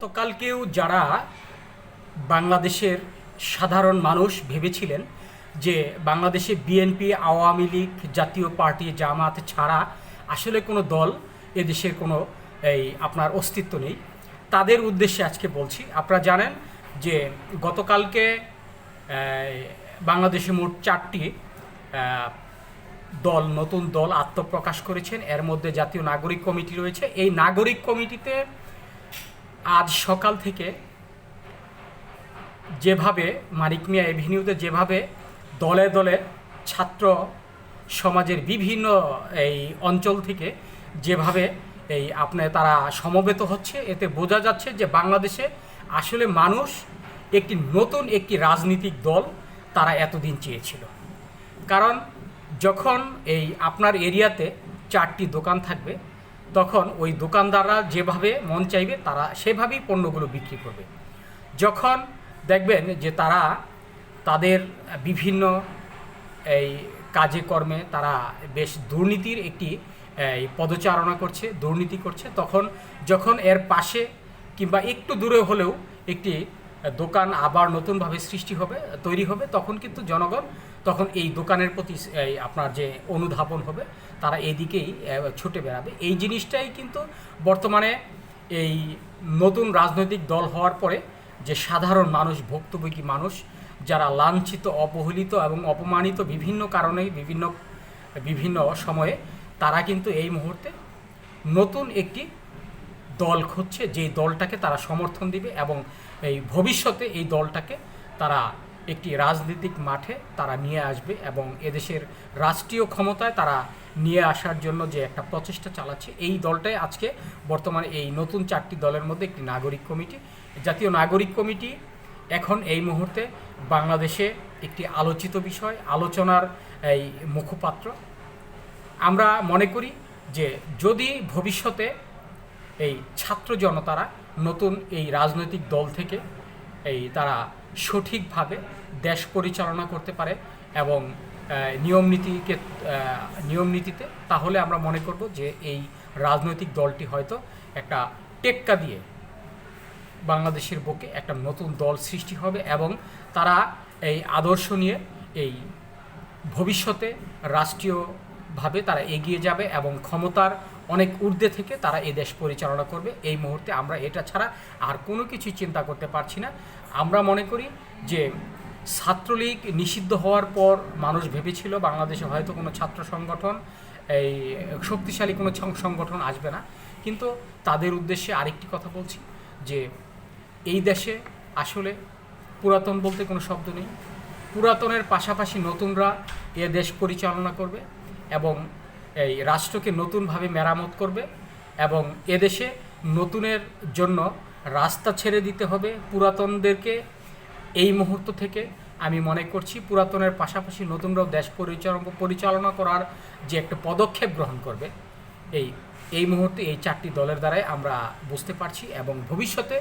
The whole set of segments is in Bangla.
গতকালকেও যারা বাংলাদেশের সাধারণ মানুষ ভেবেছিলেন যে বাংলাদেশে বিএনপি, আওয়ামী লীগ জাতীয় পার্টি, জামাত ছাড়া আসলে কোনো দল এদেশের কোনো এই আপনার অস্তিত্ব নেই, তাদের উদ্দেশ্যে আজকে বলছি। আপনারা জানেন যে গতকালকে বাংলাদেশে মোট চারটি দল, নতুন দল আত্মপ্রকাশ করেছেন। এর মধ্যে জাতীয় নাগরিক কমিটি রয়েছে। এই নাগরিক কমিটিতে আজ সকাল থেকে যেভাবে মানিক মিয়া এভিনিউতে যেভাবে দলে দলে ছাত্র সমাজের বিভিন্ন এই অঞ্চল থেকে যেভাবে এই আপনি তারা সমবেত হচ্ছে, এতে বোঝা যাচ্ছে যে বাংলাদেশে আসলে মানুষ একটি নতুন একটি রাজনৈতিক দল তারা এতদিন চেয়েছিল। কারণ যখন এই আপনার এরিয়াতে চারটি দোকান থাকবে তখন ওই দোকানদাররা যেভাবে মন চাইবে, তারা সেভাবেই পণ্যগুলো বিক্রি করবে। যখন দেখবেন যে তারা তাদের বিভিন্ন এই কাজে কর্মে তারা বেশ দুর্নীতির একটি পদচারণা করছে, দুর্নীতি করছে, তখন যখন এর পাশে কিংবা একটু দূরে হলেও একটি দোকান আবার নতুনভাবে সৃষ্টি হবে, তৈরি হবে, তখন কিন্তু জনগণ তখন এই দোকানের প্রতি আপনার যে অনুধাবন হবে, তারা এদিকেই ছুটে বেড়াবে। এই জিনিসটাই কিন্তু বর্তমানে এই নতুন রাজনৈতিক দল হওয়ার পরে যে সাধারণ মানুষ, ভুক্তভোগী মানুষ, যারা লাঞ্ছিত, অবহেলিত এবং অপমানিত বিভিন্ন কারণে বিভিন্ন বিভিন্ন সময়ে তারা কিন্তু এই মুহূর্তে নতুন একটি দল খুঁজছে, যেই দলটাকে তারা সমর্থন দিবে এবং এই ভবিষ্যতে এই দলটাকে তারা একটি রাজনৈতিক মাঠে তারা নিয়ে আসবে এবং এদেশের রাষ্ট্রীয় ক্ষমতায় তারা নিয়ে আসার জন্য যে একটা প্রচেষ্টা চালাচ্ছে, এই দলটাই আজকে বর্তমানে এই নতুন চারটি দলের মধ্যে একটি নাগরিক কমিটি। জাতীয় নাগরিক কমিটি এখন এই মুহূর্তে বাংলাদেশে একটি আলোচিত বিষয়, আলোচনার এই মুখপাত্র। আমরা মনে করি যে যদি ভবিষ্যতে এই ছাত্র জনতারা নতুন এই রাজনৈতিক দল থেকে এই তারা সঠিকভাবে দেশ পরিচালনা করতে পারে এবং নিয়ম নীতিকে নিয়ম নীতিতে তাহলে আমরা মনে করব যে এই রাজনৈতিক দলটি হয়তো একটা টেক্কা দিয়ে বাংলাদেশের বুকে একটা নতুন দল সৃষ্টি হবে এবং তারা এই আদর্শ নিয়ে এই ভবিষ্যতে রাষ্ট্রীয়ভাবে তারা এগিয়ে যাবে এবং ক্ষমতার অনেক ঊর্ধ্বে থেকে তারা এই দেশ পরিচালনা করবে। এই মুহূর্তে আমরা এটা ছাড়া আর কোনো কিছু চিন্তা করতে পারছি না। আমরা মনে করি যে ছাত্রলীগ নিষিদ্ধ হওয়ার পর মানুষ ভেবেছিল বাংলাদেশে হয়তো কোনো ছাত্র সংগঠন, এই শক্তিশালী কোনো সংগঠন আসবে না। কিন্তু তাদের উদ্দেশ্যে আরেকটি কথা বলছি যে এই দেশে আসলে পুরাতন বলতে কোনো শব্দ নেই। পুরাতনের পাশাপাশি নতুনরা এ দেশ পরিচালনা করবে এবং এই রাষ্ট্রকে নতুনভাবে মেরামত করবে এবং এদেশে নতুনের জন্য রাস্তা ছেড়ে দিতে হবে পুরাতনদেরকে। এই মুহূর্ত থেকে আমি মনে করছি পুরাতনের পাশাপাশি নতুনরাও দেশ পরিচালনা পরিচালনা করার যে একটা পদক্ষেপ গ্রহণ করবে, এই এই মুহূর্তে এই চারটি দলের দ্বারাই আমরা বুঝতে পারছি এবং ভবিষ্যতে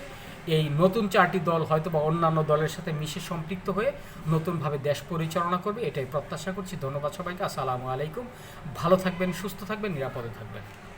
এই নতুন চারটি দল হয়তো বা অন্যান্য দলের সাথে মিশে সম্পৃক্ত হয়ে নতুনভাবে দেশ পরিচালনা করবে, এটাই প্রত্যাশা করছি। ধন্যবাদ সবাইকে, আসসালামু আলাইকুম। ভালো থাকবেন, সুস্থ থাকবেন, নিরাপদে থাকবেন।